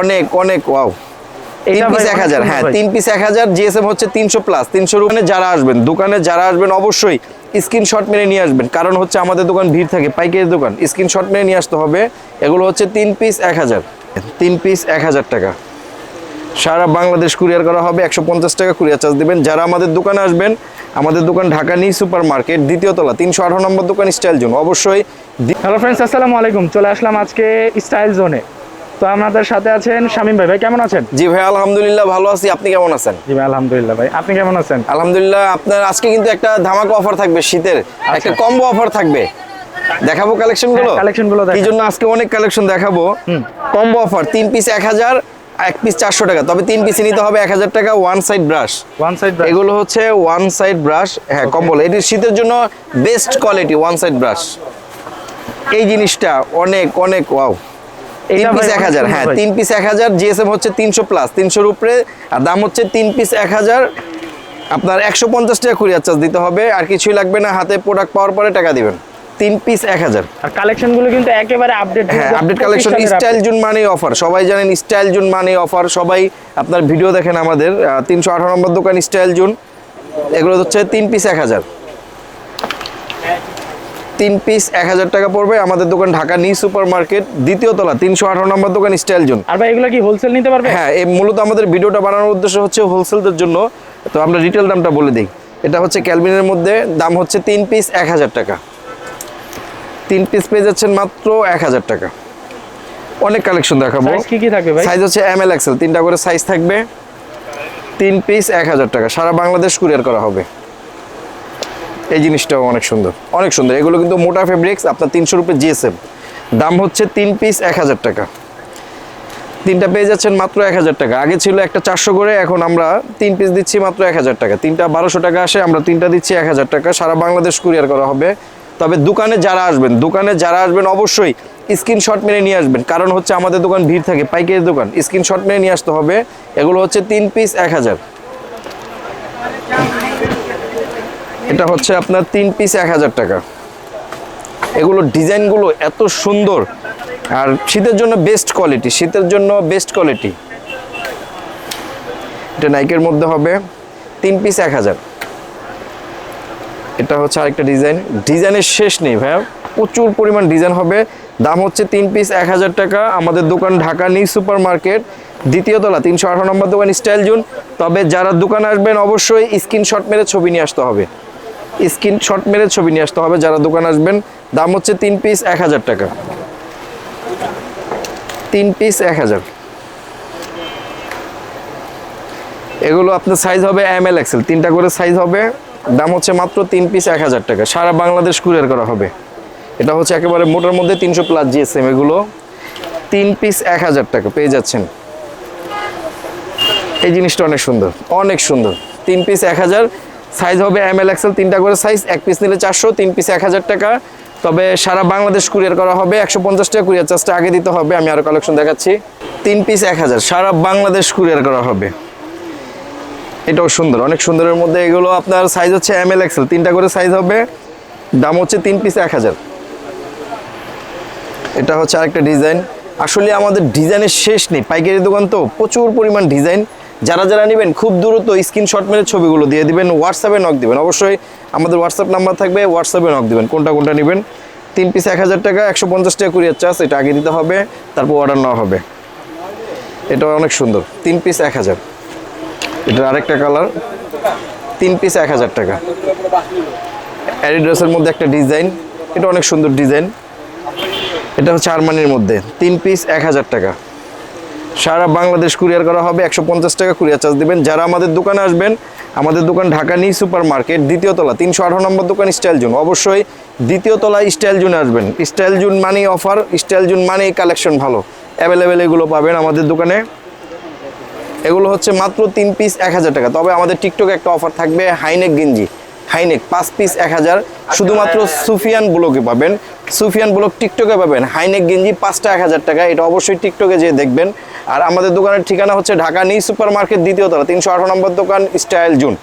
অনেক অনেক ওয়াও তিন পিস এক হাজার হ্যাঁ তিন পিস এক হাজার জিএসএম হচ্ছে তিনশো প্লাস তিনশো দোকানে যারা আসবেন দোকানে যারা আসবেন অবশ্যই স্ক্রিনশট মেরে নিয়ে আসবেন। কারণ হচ্ছে আমাদের দোকান ভিড় থাকে পাইকারি দোকান স্ক্রিনশট মেরে নিয়ে আসতে হবে। এগুলো হচ্ছে তিন পিস এক হাজার তিন পিস এক হাজার টাকা। সারা বাংলাদেশ কুরিয়ার করা হবে একশো পঞ্চাশ টাকা কুরিয়ার চার্জ দেবেন। যারা আমাদের দোকানে আসবেন আমাদের দোকান ঢাকা নিউ সুপার মার্কেট দ্বিতীয় তলা তিনশো আঠারো নম্বর দোকান স্টাইল জোন। অবশ্যই হ্যালো ফ্রেন্ডস আসসালামু আলাইকুম। চলে আসলাম আজকে স্টাইল জোনে। তো আমাদের সাথে আছেন শামিম ভাই। ভাই কেমন আছেন? জি ভাই আলহামদুলিল্লাহ ভালো আছি। আপনি কেমন আছেন? জি ভাই আলহামদুলিল্লাহ ভাই। আপনি কেমন আছেন? আলহামদুলিল্লাহ আপনার আজকে কিন্তু একটা ধামাকা অফার থাকবে শীতের। একটা কম্বো অফার থাকবে। দেখাবো কালেকশনগুলো collection গুলো এই জন্য আজকে অনেক কালেকশন দেখাবো? কম্বো অফার তিন পিস এক হাজার এক পিস চারশো টাকা। তবে তিন পিসে নিতে হবে এক হাজার টাকা one side brush one side এগুলো হচ্ছে ওয়ান সাইড ব্রাশ হ্যাঁ কম্বল এটি শীতের জন্য best quality one side brush এই জিনিসটা অনেক অনেক ওয়াও তিন পিস এক হাজার সুন্দর হ্যাঁ তিন পিস এক হাজার জিএসএম হচ্ছে তিনশো প্লাস তিনশোর উপরে আর দাম হচ্ছে তিন পিস এক হাজার। আপনার একশো পঞ্চাশ টাকা কুরিয়ার চার্জ দিতে হবে আর কিছুই লাগবে না হাতে প্রোডাক্ট পাওয়ার পরে টাকা দিবেন। তিন পিস এক হাজার। আর কালেকশনগুলো কিন্তু একেবারে আপডেট হ্যাঁ আপডেট কালেকশন স্টাইল জুন মানে অফার সবাই জানেন স্টাইল জুন মানে অফার সবাই আপনার ভিডিও দেখেন আমাদের তিনশো আঠারো নম্বর দোকান স্টাইল জুন এগুলো হচ্ছে তিন পিস এক হাজার। তিন পিস এক হাজার টাকা পড়বে। আমাদের দোকান ঢাকা নিউ সুপার মার্কেট দ্বিতীয় তলা তিনশো আঠারো নম্বর দোকান স্টাইল জোন। আর ভাই এগুলো কি হোলসেল নিতে পারবে? হ্যাঁ এই মূলত আমাদের ভিডিওটা বানানোর উদ্দেশ্য হচ্ছে হোলসেলদের জন্য। তো আমরা রিটেল দামটা বলে দিই। এটা হচ্ছে ক্যালভিনের মধ্যে দাম হচ্ছে তিন পিস এক হাজার টাকা। তিন পিস পেয়ে যাচ্ছেন মাত্র এক হাজার টাকা। অনেক কালেকশন দেখাবো। কি কি থাকবে ভাই? সাইজ হচ্ছে এম এল এক্সেল তিনটা করে সাইজ থাকবে। তিন পিস এক হাজার টাকা। সারা বাংলাদেশ কুরিয়ার করা হবে। এই জিনিসটাও অনেক সুন্দর। অনেক সুন্দর। এগুলো কিন্তু মোটা ফেব্রিক্স আপনার তিনশো রুপে জিএসএম দাম হচ্ছে তিন পিস এক হাজার টাকা। তিনটা পেয়ে যাচ্ছেন মাত্র এক হাজার টাকা। আগে ছিল একটা চারশো করে, এখন আমরা তিন পিস দিচ্ছি মাত্র এক হাজার টাকা। তিনটা বারোশো টাকা আসে, আমরা তিনটা দিচ্ছি এক হাজার টাকা। সারা বাংলাদেশ কুরিয়ার করা হবে। তবে দোকানে যারা আসবেন, দোকানে যারা আসবেন অবশ্যই স্ক্রিনশট মেরে নিয়ে আসবেন। কারণ হচ্ছে আমাদের দোকান ভিড় থাকে পাইকারি দোকান। স্ক্রিনশট মেরে নিয়ে আসতে হবে। এগুলো হচ্ছে তিন পিস এক হাজার। এটা হচ্ছে আপনার তিন পিস এক হাজার টাকা। এগুলো ডিজাইনগুলো এত সুন্দর। আর শীতের জন্য বেস্ট কোয়ালিটি শীতের জন্য বেস্ট কোয়ালিটি এটা নাইকের মধ্যে হবে, তিন পিস এক হাজার। এটা হচ্ছে আরেকটা ডিজাইন ডিজাইনের শেষ নেই ভাইয়া। প্রচুর পরিমাণ ডিজাইন হবে। দাম হচ্ছে তিন পিস এক হাজার টাকা। আমাদের দোকান ঢাকা নিউ সুপার মার্কেট দ্বিতীয় তলা, তিনশো আঠারো নম্বর দোকান, স্টাইল জুন। তবে যারা দোকানে আসবেন, অবশ্যই স্ক্রিনশট মেরে ছবি নিয়ে আসতে হবে। স্ক্রিনশট মেরে ছবি নিয়ে আসতে হবে। যারা দোকান আসবেন, দাম হচ্ছে তিন পিস এক হাজার টাকা। তিন পিস এক হাজার। এগুলো আপনার সাইজ হবে এম এল এক্সেল তিনটা করে সাইজ হবে, দাম হচ্ছে মাত্র তিন পিস এক হাজার টাকা। সারা বাংলাদেশ কুরিয়ার করা হবে। এটা হচ্ছে একেবারে মোটার মধ্যে তিনশো প্লাস জিএসএম এগুলো। তিন পিস এক হাজার টাকা, পেয়ে যাচ্ছেন। এই জিনিসটা অনেক সুন্দর অনেক সুন্দর। তিন পিস এক হাজার সাইজ হবে এম এল এক্সেল তিনটা করে সাইজ, এক পিস নিলে চারশো, তিন পিস এক হাজার টাকা। তবে সারা বাংলাদেশ কুরিয়ার করা হবে, একশো পঞ্চাশ টাকা কুরিয়ার চার্জটা আগে দিতে হবে, আমি আরও কালেকশন দেখাচ্ছি। তিন পিস এক হাজার, সারা বাংলাদেশ কুরিয়ার করা হবে। এটাও সুন্দর, অনেক সুন্দরের মধ্যে এগুলো আপনার সাইজ হচ্ছে এম এল এক্সেল তিনটা করে সাইজ হবে, দাম হচ্ছে তিন পিস এক হাজার। এটা হচ্ছে আরেকটা ডিজাইন আসলে আমাদের ডিজাইনের শেষ নেই, পাইকারি দোকান তো প্রচুর পরিমাণ ডিজাইন যারা যারা নেবেন, খুব দ্রুত স্ক্রিনশট মেরে ছবিগুলো দিয়ে দিবেন হোয়াটসঅ্যাপে নক দিবেন। অবশ্যই আমাদের হোয়াটসঅ্যাপ নাম্বার থাকবে হোয়াটসঅ্যাপে নক দিবেন, কোনটা কোনটা নেবেন। তিন পিস এক হাজার টাকা, একশো পঞ্চাশ টাকা কুরিয়ার চার্জ এটা আগে দিতে হবে, তারপর অর্ডার নেওয়া হবে। এটা অনেক সুন্দর, তিন পিস এক হাজার। এটার আরেকটা কালার তিন পিস এক হাজার টাকা। অ্যাডিডাসের মধ্যে একটা ডিজাইন এটা অনেক সুন্দর ডিজাইন এটা হচ্ছে আরমানির মধ্যে, তিন পিস এক হাজার টাকা। সারা বাংলাদেশ কুরিয়ার করা হবে, একশো পঞ্চাশ টাকা কুরিয়ার চার্জ দেবেন। যারা আমাদের দোকানে আসবেন, আমাদের দোকান ঢাকা নিউ সুপার মার্কেট দ্বিতীয় তলা, তিনশো আঠারো নম্বর দোকান স্টাইল জুন। অবশ্যই দ্বিতীয় তলায় স্টাইল জুনে আসবেন। স্টাইল জুন মানেই অফার, স্টাইল জুন মানেই কালেকশন ভালো। অ্যাভেলেবেল এগুলো পাবেন আমাদের দোকানে। এগুলো হচ্ছে মাত্র তিন পিস এক হাজার টাকা। তবে আমাদের টিকটকে একটা অফার থাকবে, হাইনেক গেঞ্জি। হাইনেক, পাঁচ পিস এক হাজার। শুধুমাত্র সুফিয়ান ব্লকে পাবেন। সুফিয়ান ব্লক টিকটকে পাবেন। হাইনেক গেঞ্জি পাঁচটা এক হাজার টাকা। এটা অবশ্যই টিকটকে যেয়ে দেখবেন। আর আমাদের দোকানের ঠিকানা হচ্ছে ঢাকা নিউ সুপার মার্কেট দ্বিতীয় তলা, তিনশো আঠারো নম্বর দোকান, স্টাইল জুন।